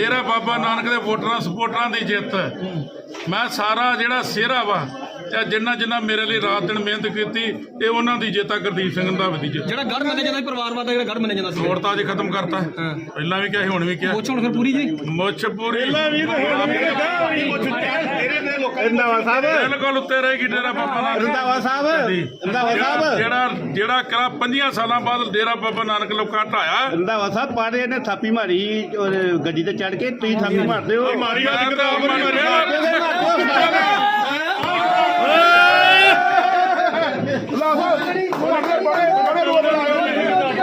ਡੇਰਾ ਬਾਬਾ ਨਾਨਕ ਦੇ ਵੋਟਰਾਂ ਸਪੋਰਟਰਾਂ ਦੀ ਜਿੱਤ। ਮੈਂ ਸਾਰਾ ਜਿਹੜਾ ਸਿਹਰਾ ਵਾ ਤੇ ਜਿੰਨਾ ਜਿੰਨਾ ਮੇਰੇ ਲਈ ਰਾਤ ਦਿਨ ਮਿਹਨਤ ਕੀਤੀ ਇਹ ਉਹਨਾਂ ਦੀ ਜਿੱਤ ਆ ਗੁਰਦੀਪ ਸਿੰਘ ਦੀ ਜਿੱਤ। ਜਿਹੜਾ ਗੜ ਮੰਨਿਆ ਜਾਂਦਾ ਪਰਿਵਾਰਵਾਦ ਦਾ ਜਿਹੜਾ ਗੜ ਮੰਨਿਆ ਜਾਂਦਾ ਸੀ। ਵੋਟ ਤਾਂ ਅੱਜ ਖਤਮ ਕਰਤਾ। ਪਹਿਲਾਂ ਵੀ ਕਿਹਾ ਸੀ ਹੁਣ ਵੀ ਕਿਹਾ। ਪੁੱਛ ਹੁਣ ਫਿਰ ਪੂਰੀ ਜੀ? ਮੁੱਛ ਪੂਰੀ। ਰੰਦਾਵਾ ਸਾਹਿਬ। ਬਿਲਕੁਲ ਉੱਤੇ ਰਹੇਗੀ ਡੇਰਾ ਬਾਬਾ ਨਾਨਕ। ਰੰਦਾਵਾ ਸਾਹਿਬ। ਰੰਦਾਵਾ ਸਾਹਿਬ। ਜਿਹੜਾ ਜਿਹੜਾ ਕਰਾ 50 ਸਾਲਾਂ ਬਾਅਦ ਡੇਰਾ ਬਾਬਾ ਨਾਨਕ ਲੋਕਾਂ ਢਾਇਆ। ਰੰਦਾਵਾ ਸਾਹਿਬ ਪਾੜੇ ਨੇ ਥਾਪੀ ਮਾਰੀ ਔਰ ਗੱਡੀ ਤੇ ਚੜ ਕੇ ਤੁਸੀਂ ਥਾਪੀ ਮਾਰਦੇ ਹੋ। ਮਾਰੀ ਵਾਲੀ ਕਿਤਾਬ ਮਾਰਿਆ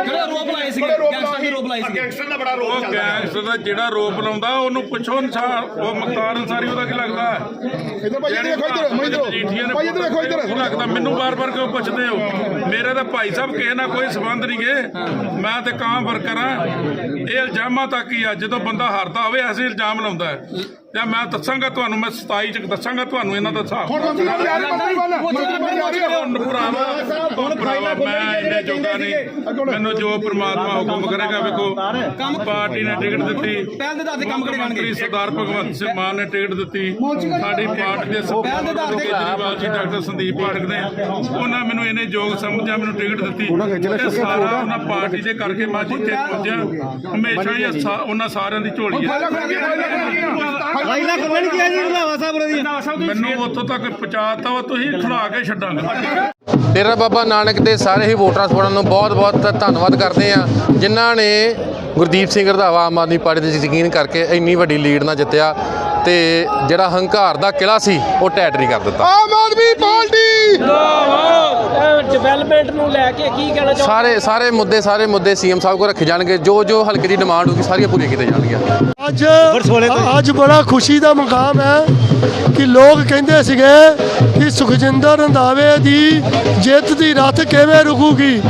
ਕਿਹੜਾ ਰੋਪ ਲਾਏ ਸੀਗੇ ਗੈਂਗਸਟਰ ਦੇ ਰੋਪ ਲਾਏ ਸੀਗੇ ਉਹ ਗੈਂਗਸਟਰ ਦਾ ਜਿਹੜਾ ਰੋਪ ਲਾਉਂਦਾ ਉਹਨੂੰ ਪੁੱਛੋ ਅਨਸਾਰ ਉਹ ਮਕਤਾਰ ਅਨਸਾਰੀ ਉਹਦਾ ਕੀ ਲੱਗਦਾ। ਇਧਰ ਭਾਈ ਇਧਰ ਦੇਖੋ ਇਧਰ ਮੈਂ ਇਧਰ ਭਾਈ ਇਧਰ ਦੇਖੋ ਇਧਰ। ਲੱਗਦਾ ਮੈਨੂੰ ਬਾਰ-ਬਾਰ ਕਿਉਂ ਪੁੱਛਦੇ ਹੋ? ਮੇਰੇ ਤਾਂ ਭਾਈ ਸਾਹਿਬ ਕਿਸੇ ਨਾਲ ਕੋਈ ਸਬੰਧ ਨਹੀਂ ਗੇ। ਮੈਂ ਤੇ ਕਾਂ ਵਰਕਰ ਆ ਇਹ ਇਲਜ਼ਾਮਾਂ ਤੱਕ ਹੀ ਆ ਜਦੋਂ ਬੰਦਾ ਹਾਰਦਾ ਹੋਵੇ ਐਸੇ ਇਲਜ਼ਾਮ ਲਾਉਂਦਾ ਹੈ। ਜਾਂ ਮੈਂ ਦੱਸਾਂਗਾ ਤੁਹਾਨੂੰ ਮੈਂ 27 ਚ ਦੱਸਾਂਗਾ ਤੁਹਾਨੂੰ ਇਹਨਾਂ ਦਾ ਹਿਸਾਬ। ਹੁਣ ਮੰਤਰੀ ਬਣ ਜਾ ਰਹੀ ਮੈਂ ਇਹਨੇ ਜੋਗਾ ਨਹੀਂ। ਮੈਨੂੰ ਜੋ ਪ੍ਰਮਾਤਮਾ ਹੁਕਮ ਕਰੇਗਾ ਵੇਖੋ। ਪਾਰਟੀ ਨੇ ਟਿਕਟ ਦਿੱਤੀ। ਪਹਿਲ ਦੇ ਆਧਾਰ ਤੇ ਕੰਮ ਕਰੇ ਮੰਤਰੀ ਜਾਣਗੇ ਸਰਦਾਰ ਭਗਵੰਤ ਸਿੰਘ ਮਾਨ ਨੇ ਟਿਕਟ ਦਿੱਤੀ। ਸਾਡੀ ਪਾਰਟੀ ਦੇ ਸਰਦਾਰ ਕੇਜਰੀਵਾਲ ਜੀ ਡਾਕਟਰ ਸੰਦੀਪ ਪਾਠਕ ਨੇ ਉਹਨਾਂ ਮੈਨੂੰ ਇਹਨੇ ਯੋਗ ਸਮਝਿਆ ਮੈਨੂੰ ਟਿਕਟ ਦਿੱਤੀ। ਇਹ ਸਾਰਾ ਉਹਨਾਂ ਪਾਰਟੀ ਦੇ ਕਰਕੇ ਮੈਂ ਜਿੱਥੇ ਪਹੁੰਚਿਆ ਹਮੇਸ਼ਾ ਹੀ ਇਹ ਸਾ- ਉਹਨਾਂ ਸਾਰਿਆਂ ਦੀ ਝੋਲੀ ਹੈ ਜੀ ਸਾਹਿਬ ਦੀ ਮੈਨੂੰ ਉੱਥੋਂ ਤੱਕ ਪਹੁੰਚਾਤਾ ਵਾ ਤੁਸੀਂ ਖਿਲਾ ਕੇ ਛੱਡਾਂਗੇ। ਡੇਰਾ ਬਾਬਾ ਨਾਨਕ ਦੇ ਸਾਰੇ ਹੀ ਵੋਟਰਾਂ ਸਪੋਰਟਰਾਂ ਨੂੰ ਬਹੁਤ-ਬਹੁਤ ਧੰਨਵਾਦ ਕਰਦੇ ਆ ਜਿਨ੍ਹਾਂ ਨੇ ਗੁਰਦੀਪ ਸਿੰਘ ਰੰਧਾਵਾ ਆਮ ਆਦਮੀ ਪਾਰਟੀ ਦੇ ਯਕੀਨ ਕਰਕੇ ਇੰਨੀ ਵੱਡੀ ਲੀਡ ਨਾਲ ਜਿੱਤਿਆ। ਤੇ ਜਿਹੜਾ ਹੰਕਾਰ ਦਾ ਕਿਲਾ ਸੀ ਉਹ ਟੈਟ ਨਹੀਂ ਕਰ ਦਿੱਤਾ। ਆਮ ਆਦਮੀ ਪਾਰਟੀ! ਡਿਵੈਲਪਮੈਂਟ ਨੂੰ ਲੈ ਕੇ ਕੀ ਕਹਿਣਾ ਚਾਹੁੰਦੇ ਸਾਰੇ ਸਾਰੇ ਮੁੱਦੇ ਸਾਰੇ ਮੁੱਦੇ ਸੀਐਮ ਸਾਹਿਬ ਕੋਲ ਰੱਖੇ ਜਾਣਗੇ। ਜੋ ਜੋ ਹਲਕੇ ਦੀ ਡਿਮਾਂਡ ਹੋਊਗੀ ਸਾਰੀਆਂ ਪੂਰੀਆਂ ਕੀਤੀਆਂ ਜਾਣਗੀਆਂ। ਅੱਜ ਅੱਜ ਬੜਾ ਖੁਸ਼ੀ ਦਾ ਮੁਕਾਮ ਹੈ ਕਿ ਲੋਕ ਕਹਿੰਦੇ ਸੀਗੇ ਕਿ ਸੁਖਜਿੰਦਰ ਰੰਧਾਵੇ ਦੀ ਜਿੱਤ ਦੀ ਰੱਥ ਕਿਵੇਂ ਰੁਕੂਗੀ।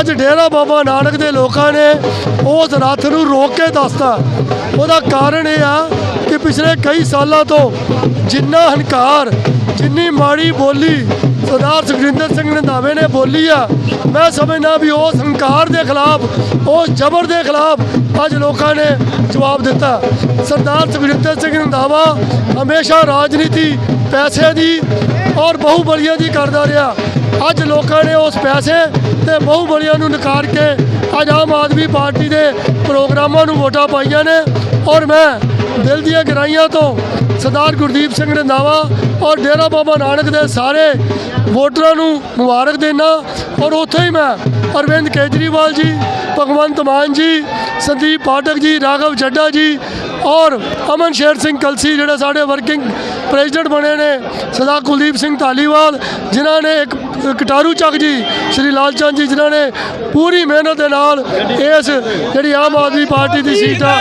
ਅੱਜ ਡੇਰਾ ਬਾਬਾ ਨਾਨਕ ਦੇ ਲੋਕਾਂ ਨੇ ਉਸ ਰੱਥ ਨੂੰ ਰੋਕ ਕੇ ਦੱਸਤਾ। ਉਹਦਾ ਕਾਰਨ ਇਹ ਆ ਕਿ ਪਿਛਲੇ ਕਈ ਸਾਲਾਂ ਤੋਂ ਜਿੰਨਾ ਹੰਕਾਰ, ਜਿੰਨੀ ਮਾੜੀ ਬੋਲੀ ਸਰਦਾਰ ਸੁਖਜਿੰਦਰ ਸਿੰਘ ਰੰਧਾਵੇ ਨੇ ਬੋਲੀ ਆ, ਮੈਂ ਸਮਝਦਾ ਵੀ ਉਸ ਹੰਕਾਰ ਦੇ ਖਿਲਾਫ, ਉਸ ਜ਼ਬਰ ਦੇ ਖਿਲਾਫ ਅੱਜ ਲੋਕਾਂ ਨੇ ਜਵਾਬ ਦਿੱਤਾ। ਸਰਦਾਰ ਸੁਖਜਿੰਦਰ ਸਿੰਘ ਰੰਧਾਵਾ ਹਮੇਸ਼ਾ ਰਾਜਨੀਤੀ ਪੈਸੇ ਦੀ ਔਰ ਬਹੁਬਲੀਆਂ ਦੀ ਕਰਦਾ ਰਿਹਾ। ਅੱਜ ਲੋਕਾਂ ਨੇ ਉਸ ਪੈਸੇ ਤੇ ਬਹੁਬਲੀਆਂ ਨੂੰ ਨਕਾਰ ਕੇ ਅੱਜ ਆਮ ਆਦਮੀ ਪਾਰਟੀ ਦੇ ਪ੍ਰੋਗਰਾਮਾਂ ਨੂੰ ਵੋਟਾਂ ਪਾਈਆਂ ਨੇ। ਔਰ ਮੈਂ ਦਿਲ ਦੀਆਂ ਗਹਿਰਾਈਆਂ ਤੋਂ ਸਰਦਾਰ ਗੁਰਦੀਪ ਸਿੰਘ ਰੰਧਾਵਾ ਔਰ ਡੇਰਾ ਬਾਬਾ ਨਾਨਕ ਦੇ ਸਾਰੇ ਵੋਟਰਾਂ ਨੂੰ ਮੁਬਾਰਕ ਦੇਣਾ ਔਰ ਉੱਥੇ ਹੀ ਮੈਂ ਅਰਵਿੰਦ ਕੇਜਰੀਵਾਲ ਜੀ, ਭਗਵੰਤ ਮਾਨ ਜੀ, ਸੰਦੀਪ ਪਾਠਕ ਜੀ, ਰਾਘਵ ਚੱਡਾ ਜੀ ਔਰ ਅਮਨ ਸ਼ੇਰ ਸਿੰਘ ਕਲਸੀ ਜਿਹੜੇ ਸਾਡੇ ਵਰਕਿੰਗ ਪ੍ਰੈਜ਼ੀਡੈਂਟ ਬਣੇ ਨੇ, ਸਰਦਾਰ ਕੁਲਦੀਪ ਸਿੰਘ ਧਾਲੀਵਾਲ ਜਿਨ੍ਹਾਂ ਨੇ ਇੱਕ ਕਟਾਰੂ ਚੱਕ ਜੀ, ਸ਼੍ਰੀ ਲਾਲ ਚੰਦ ਜੀ, ਜਿਨ੍ਹਾਂ ਨੇ ਪੂਰੀ ਮਿਹਨਤ ਦੇ ਨਾਲ ਇਸ ਜਿਹੜੀ ਆਮ ਆਦਮੀ ਪਾਰਟੀ ਦੀ ਸੀਟ ਆ